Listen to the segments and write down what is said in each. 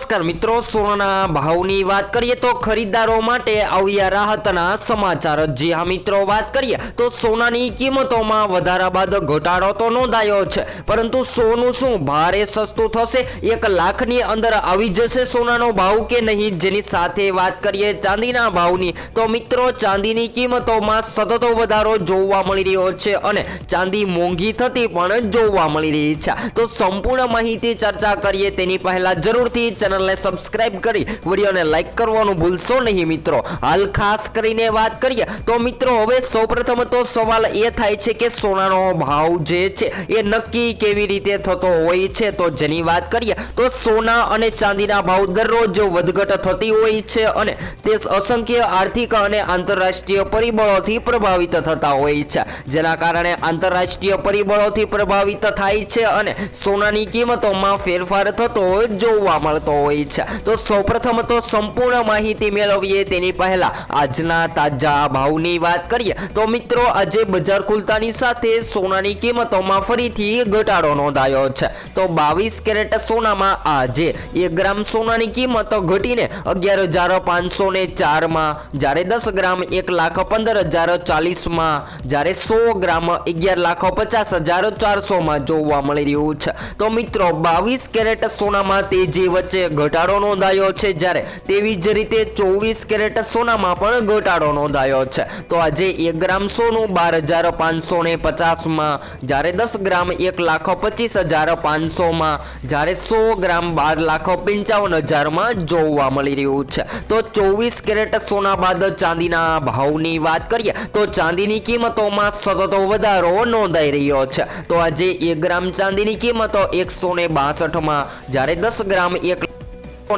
નમસ્કાર મિત્રો, સોનાના ભાવની વાત કરીએ તો ખરીદદારો માટે આવ્યા રાહતના સમાચાર. જી હા મિત્રો, વાત કરીએ તો સોનાની કિંમતોમાં વધારા બાદ ઘટાડો તો નોંધાયો છે, પરંતુ સોનું શું ભારે સસ્તું થશે? એક લાખની અંદર આવી જશે સોનાનો ભાવ કે નહીં? જેની સાથે વાત કરીએ ચાંદીના ભાવની, તો મિત્રો, ચાંદીની કિંમતોમાં સતત વધારો જોવા મળી રહ્યો છે અને ચાંદી મોંઘી થતી પણ જોવા મળી રહી છે. તો સંપૂર્ણ માહિતી ચર્ચા કરીએ, તેની પહેલા જરૂરથી ચેનલને સબસ્ક્રાઇબ કરી વિડીયોને લાઇક કરવાનું ભૂલશો નહીં મિત્રો. હાલ ખાસ કરીને વાત કરીએ તો મિત્રો હવે સૌપ્રથમ તો સવાલ એ થાય છે કે સોનાનો ભાવ જે છે એ નક્કી કેવી રીતે થતો હોય છે? તો જેની વાત કરીએ તો સોના અને ચાંદીના ભાવ દરરોજ વધઘટ થતી હોય છે અને તે અસંખ્ય આર્થિક અને આંતરરાષ્ટ્રીય પરિબળોથી પ્રભાવિત થતા હોય છે. જેના કારણે આંતરરાષ્ટ્રીય પરિબળોથી પ્રભાવિત થાય છે અને સોનાની કિંમતોમાં ફેરફાર થતો જોવા મળતો હોય છે. તો સૌપ્રથમ તો સંપૂર્ણ માહિતી મેળવીએ તેની પહેલા. આજના તાજા ભાવની વાત કરીએ, તો મિત્રો આજે બજાર ખુલતાની સાથે સોનાની કિંમતોમાં ફરીથી ઘટાડો નોંધાયો છે. તો બાવીસ કેરેટ સોનામાં આજે એક ગ્રામ સોનાની કિંમત ઘટીને અગિયાર હજાર પાંચસો ને ચારમાં જ્યારે દસ ગ્રામ એક લાખ પંદર હજાર ચાલીસમાં જ્યારે સો ગ્રામ અગિયાર લાખ પચાસ હજાર ચારસોમાં જોવા મળી રહ્યું છે. તો મિત્રો, બાવીસ કેરેટ સોનામાં તેજી વચ્ચે ઘટાડો નોંધાયો છે જ્યારે તેવી જ રીતે ચોવીસ કેરેટ સોનામાં પણ ઘટાડો નોંધાયો છે. તો આજે એક ગ્રામ સોનું બાર હજાર પાંચસો ને પચાસમાં, જ્યારે દસ ગ્રામ એક લાખ પચીસ હજાર પાંચસોમાં, જ્યારે સો ગ્રામ બાર લાખ પંચાવન હજારમાં જોવા મળી રહ્યું છે. તો ચોવીસ કેરેટ સોના બાદ ચાંદીના ભાવની વાત કરીએ, તો ચાંદીની કિંમતોમાં સતત વધારો નોંધાઈ રહ્યો છે. તો આજે એક ગ્રામ ચાંદીની કિંમતો એકસો ને બાસઠમાં, જ્યારે દસ ગ્રામ એક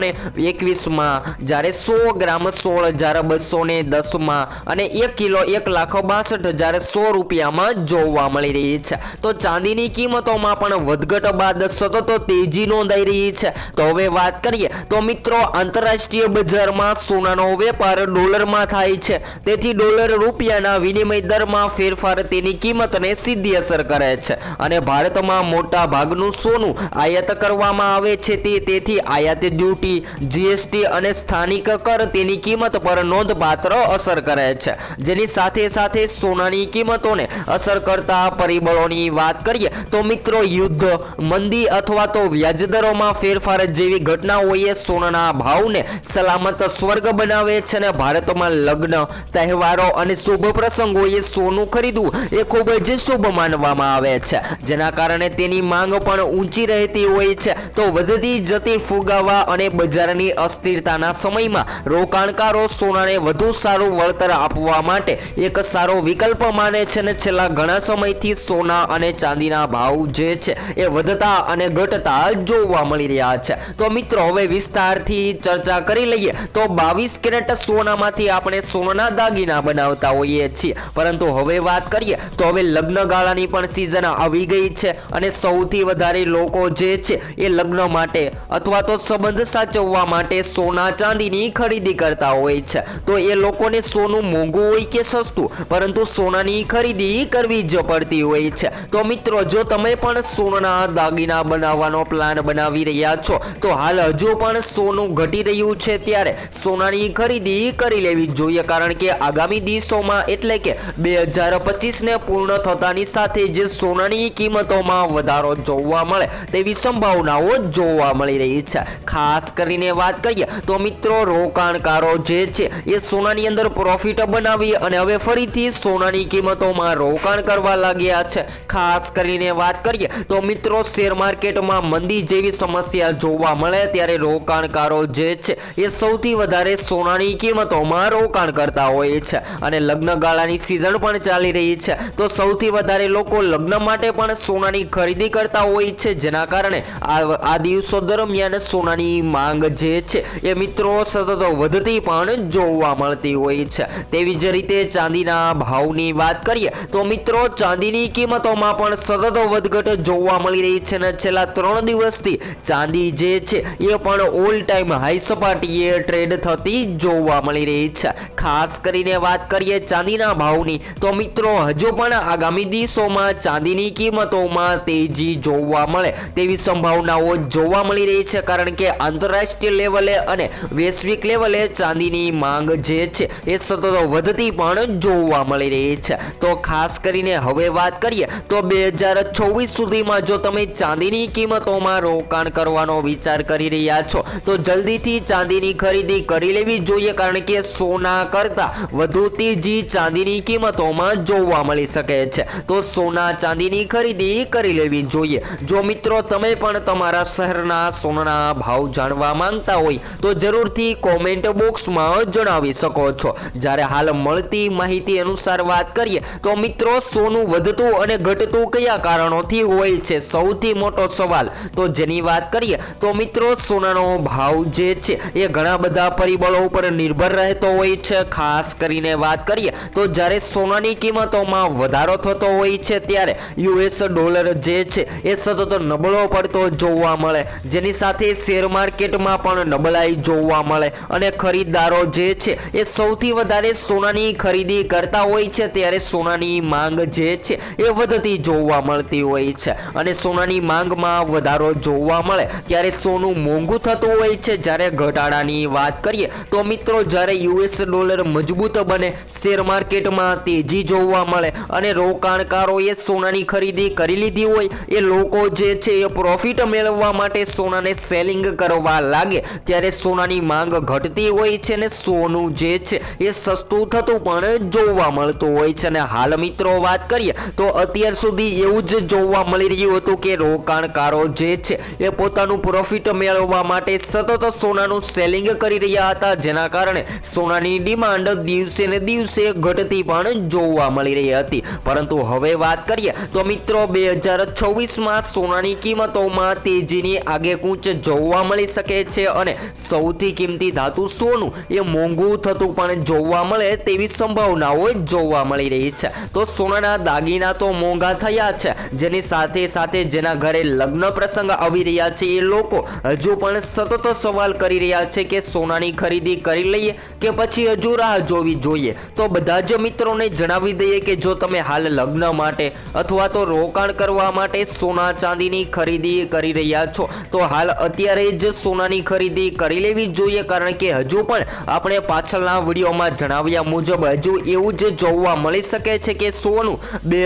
એકવીસમાં જ્યારે સો ગ્રામ સોળ હજાર બસો ને દસમાં અને એક કિલો એક લાખ બાસઠ હજાર સો રૂપિયામાં જોવા મળી રહી છે. તો ચાંદીની કિંમતોમાં પણ વધઘટ બાદ સતત તેજી નોંધાઈ રહી છે. તો હવે વાત કરીએ તો મિત્રો આંતરરાષ્ટ્રીય બજારમાં સોનાનો વેપાર ડોલરમાં થાય છે. તેથી ડોલર રૂપિયાના વિનિમય દરમાં ફેરફાર તેની કિંમતને સીધી અસર કરે છે. અને ભારતમાં મોટા ભાગનું સોનું આયાત કરવામાં આવે છે તે તેથી આયાત ડ્યુટી જીએસટી અને સ્થાનિક કર તેની કિંમત પર નોંધપાત્ર અસર કરે છે. જેની સાથે સાથે સોનાની કિંમતોને અસર કરતા પરિબળોની વાત કરીએ તો મિત્રો યુદ્ધ, મંદી અથવા તો વ્યાજદરોમાં ફેરફાર જેવી ઘટનાઓએ સોનાના ભાવને સલામત સ્વર્ગ બનાવે છે અને ભારતમાં લગ્ન, તહેવારો અને શુભ પ્રસંગોએ સોનું ખરીદવું એ ખૂબ જ શુભ માનવામાં આવે છે. જેના કારણે તેની માંગ પણ ઊંચી રહેતી હોય છે. તો વધતી જતી ફુગાવા અને બજારની અસ્થિરતાના સમયમાં રોકાણકારો સોનાને વધુ સારું વળતર આપવા માટે એક સારો વિકલ્પ માને છે અને છેલ્લા ઘણા સમયથી સોના અને ચાંદીના ભાવ જે છે એ વધતા અને ઘટતા જોવા મળી રહ્યા છે. તો મિત્રો, હવે વિસ્તારથી ચર્ચા કરી લઈએ તો બાવીસ કેરેટ સોનામાંથી આપણે સોનાના દાગીના બનાવતા હોઈએ છીએ. પરંતુ હવે વાત કરીએ તો હવે લગ્ન ગાળાની પણ સિઝન આવી ગઈ છે અને સૌથી વધારે લોકો જે છે એ લગ્ન માટે અથવા તો સંબંધ સાચવવા માટે સોના ચાંદીની ખરીદી કરતા હોય છે. તો એ લોકોને સોનું મોંઘું હોય કે સસ્તું? પરંતુ સોનાની ખરીદી કરવી જ પડતી હોય છે. તો મિત્રો, જો તમે પણ સોનાના દાગીના બનાવવાનો પ્લાન બનાવી રહ્યા છો, તો હાલ હજુ પણ સોનું ઘટી રહ્યું છે ત્યારે સોનાની ખરીદી કરી લેવી જોઈએ. કારણ કે આગામી દિવસોમાં એટલે કે બે હજાર પચીસને પૂર્ણ થતાની સાથે જે સોનાની કિંમતોમાં વધારો જોવા મળે તેવી સંભાવનાઓ જોવા મળી રહી છે. ખાસ કરીને વાત કરીએ તો મિત્રો, રોકાણકારો જે છે, એ સોનાની અંદર પ્રોફિટ બનાવી અને હવે ફરીથી સોનાની કિંમતોમાં રોકાણ કરવા લાગ્યા છે. ખાસ કરીને વાત કરીએ તો મિત્રો શેર માર્કેટમાં મંદી જેવી સમસ્યા જોવા મળે ત્યારે રોકાણકારો જે છે, એ સૌથી વધારે સોનાની કિંમતોમાં રોકાણ કરતા હોય છે અને લગ્ન ગાળાની સિઝન પણ ચાલી રહી છે. તો સૌથી વધારે લોકો લગ્ન માટે પણ સોનાની ખરીદી કરતા હોય છે, જેના કારણે આ દિવસો દરમિયાન સોનાની માંગ જે છે એ મિત્રો સતત વધતી પણ જોવા મળતી હોય છે. તેવી જ રીતે ચાંદીના ભાવની વાત કરીએ તો મિત્રો ચાંદીની કિંમતોમાં પણ સતત વધઘટ જોવા મળી રહી છે અને છેલ્લા ત્રણ દિવસથી ચાંદી જે છે એ પણ ઓલ ટાઈમ હાઈ સપાટીએ ટ્રેડ થતી જોવા મળી રહી છે. ખાસ કરીને વાત કરીએ ચાંદીના ભાવની તો મિત્રો હજુ પણ આગામી દિવસોમાં ચાંદીની કિંમતોમાં તેજી જોવા મળે તેવી સંભાવનાઓ જોવા મળી રહી છે કારણ કે આંતર આંતરરાષ્ટ્રીય લેવલે અને વૈશ્વિક લેવલે ચાંદીની માંગ જે છે, એ સતત વધતી પણ જોવા મળી રહી છે. તો ખાસ કરીને હવે વાત કરીએ તો બે હજાર છવ્વીસ સુધીમાં જો તમે ચાંદીની કિંમતોમાં રોકાણ કરવાનો વિચાર કરી રહ્યા છો, તો જલ્દીથી ચાંદીની ખરીદી કરી લેવી જોઈએ, કારણ કે સોના કરતા વધુ તેજી ચાંદીની કિંમતોમાં જોવા મળી શકે છે. તો સોના ચાંદીની ખરીદી કરી લેવી જોઈએ. જો મિત્રો, તમે પણ તમારા શહેરના સોનાના ભાવ જાણવા માંગતા હોય તો જરૂરથી કોમેન્ટ બોક્સમાં જણાવી શકો છો. જ્યારે હાલ મળતી માહિતી અનુસાર વાત કરીએ તો મિત્રો, સોનું વધતું અને ઘટતું કયા કારણોથી હોય છે? સૌથી મોટો સવાલ. તો જેની વાત કરીએ તો મિત્રો, સોનાનો ભાવ જે છે એ ઘણા બધા પરિબળો ઉપર નિર્ભર રહેતો હોય છે. ખાસ કરીને વાત કરીએ તો જ્યારે સોનાની કિંમતોમાં વધારો થતો હોય છે ત્યારે યુએસ ડોલર જે છે એ સતત નબળો પડતો જોવા મળે. જેની સાથે શેર માર્કેટમાં પણ નબળાઈ જોવા મળે. અને ખરીદદારો જે છે, એ સૌથી વધારે સોનાની ખરીદી કરતા હોય છે, ત્યારે સોનાની માંગ જે છે, એ વધતી જોવા મળતી હોય છે. અને સોનાની માંગમાં વધારો જોવા મળે, ત્યારે સોનું મોંઘું થતું હોય છે. જ્યારે ઘટાડાની વાત કરીએ, તો મિત્રો, જ્યારે યુએસ ડોલર મજબૂત બને, શેર માર્કેટમાં તેજી જોવા મળે. અને રોકાણકારોએ સોનાની ખરીદી કરી લીધી હોય, એ લોકો જે છે, એ પ્રોફિટ મેળવવા માટે સોનાને સેલિંગ કરવા લાગે ત્યારે સોનાની માંગ ઘટતી હોય છે ને સોનું જે છે એ સસ્તું થતું પણ જોવા મળતું હોય છે. અને હાલ મિત્રો વાત કરીએ તો અત્યાર સુધી એવું જ જોવા મળી રહ્યું હતું કે રોકાણકારો જે છે એ પોતાનું પ્રોફિટ મેળવવા માટે સતત સોનાનું સેલિંગ કરી રહ્યા હતા. જેના કારણે સોનાની ડિમાન્ડ દિવસે ને દિવસે ઘટતી પણ જોવા મળી રહી હતી. પરંતુ હવે વાત કરીએ તો મિત્રો, બે હજાર છવ્વીસમાં સોનાની કિંમતોમાં તેજીની આગેકૂંચ જોવા મળી શકે છે અને સૌથી કિંમતી ધાતુ સોનું એ મોંઘું થતું પણ જોવા મળે તેવી સંભાવનાઓ જોવા મળી રહી છે. તો સોનાના દાગીના તો મોંઘા થયા છે. જેની સાથે સાથે જેના ઘરે લગ્ન પ્રસંગ આવી રહ્યા છે એ લોકો હજુ પણ સતત સવાલ કરી રહ્યા છે કે સોનાની ખરીદી કરી લઈએ કે પછી હજુ રાહ જોવી જોઈએ. તો બધા જ મિત્રોને જણાવી દઈએ કે જો તમે હાલ લગ્ન માટે અથવા તો રોકાણ કરવા માટે સોના ચાંદીની ખરીદી કરી રહ્યા છો, તો હાલ અત્યારે જ સોનાની ખરીદી કરી લેવી જોઈએ, કારણ કે હજુ પણ આપણે પાછળના વિડીયોમાં જણાવ્યા મુજબ હજુ એવું જ જોવા મળી શકે છે કે સોનું બે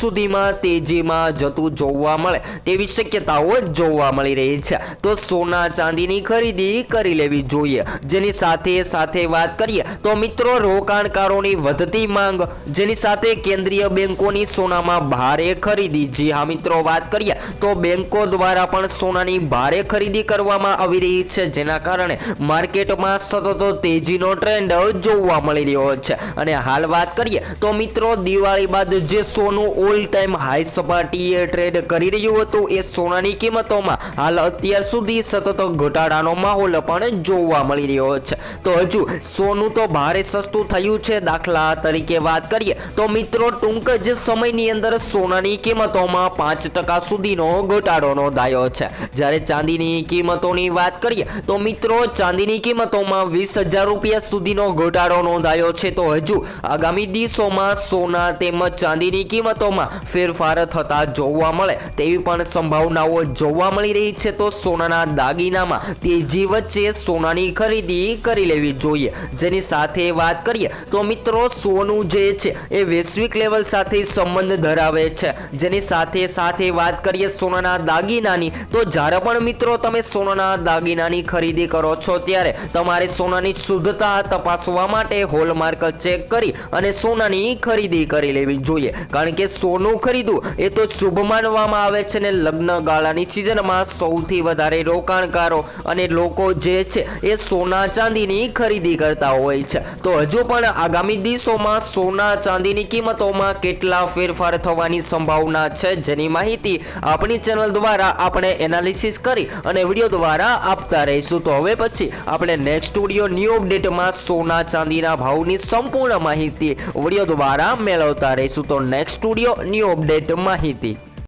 સુધીમાં તેજીમાં જતું જોવા મળે તેવી શક્યતાઓ જોવા મળી રહી છે. તો સોના ચાંદીની ખરીદી કરી લેવી જોઈએ. જેની સાથે સાથે વાત કરીએ તો મિત્રો, રોકાણકારોની વધતી માંગ. જેની સાથે કેન્દ્રીય બેંકોની સોનામાં ભારે ખરીદી. જી હા મિત્રો, વાત કરીએ તો બેંકો દ્વારા પણ સોનાની ભારે ખરીદી કરવામાં આવી રહી છે, જેના કારણે માર્કેટમાં સતત તેજીનો ટ્રેન્ડ જોવા મળી રહ્યો છે. અને હાલ વાત કરીએ તો મિત્રો, દિવાળી બાદ જે સોનું ઓલ ટાઈમ હાઈ સપાટીએ ટ્રેડ કરી રહ્યું હતું, એ સોનાની કિંમતોમાં હાલ અત્યાર સુધી સતત ઘટાડાનો માહોલ પણ જોવા મળી રહ્યો છે. તો હજુ સોનું તો ભારે સસ્તું થયું છે, દાખલા તરીકે વાત કરીએ તો મિત્રો, ટૂંક જ સમયની અંદર સોનાની કિંમતોમાં પાંચ ટકા સુધીનો ઘટાડો નોંધાયો છે. જ્યારે ચાંદીની કિંમતોની વાત કરીએ, તો મિત્રો ચાંદીની કિંમતોમાં વીસ હજાર રૂપિયા સુધીનો ઘટાડો નોંધાયો છે. તો હજુ આગામી દિવસોમાં સોના તેમજ ચાંદીની કિંમતોમાં ફેરફાર થતા જોવા મળે તેવી પણ સંભાવનાઓ જોવા મળી રહી છે. તો સોનાના દાગીનામાં તેજી વચ્ચે સોનાની ખરીદી કરી લેવી જોઈએ. જેની સાથે વાત કરીએ, તો મિત્રો સોનું જે છે એ વૈશ્વિક લેવલ સાથે સંબંધ ધરાવે છે. જેની સાથે સાથે વાત કરીએ સોનાના દાગીનાની, તો જ્યારે પણ મિત્રો તમે સોનાના દાગીનાની ખરીદી કરો છો ત્યારે તમારે સોનાની શુદ્ધતા તપાસવા માટે હોલમાર્ક ચેક કરી અને સોનાની ખરીદી કરી લેવી જોઈએ. કારણ કે સોનું ખરીદવું એ તો શુભ માનવામાં આવે છે ને લગ્ન ગાળાની સિઝનમાં સૌથી વધારે રોકાણકારો અને લોકો જે છે એ સોના ચાંદીની ખરીદી કરતા હોય છે. તો હજુ પણ આગામી દિવસોમાં સોના ચાંદીની કિંમતોમાં કેટલા ફેરફાર થવાની સંભાવના છે જેની માહિતી આપણી ચેનલ દ્વારા આપણે એનાલિસિસ કરી અને વીડિયો દ્વારા આપતા રહીશું. તો હવે પછી આપણે નેક્સ્ટ વીડિયો ન્યૂ અપડેટમાં સોના ચાંદીના ભાવની સંપૂર્ણ માહિતી વીડિયો દ્વારા મેળવતા રહીશું. તો નેક્સ્ટ વીડિયો ન્યૂ અપડેટ માહિતી.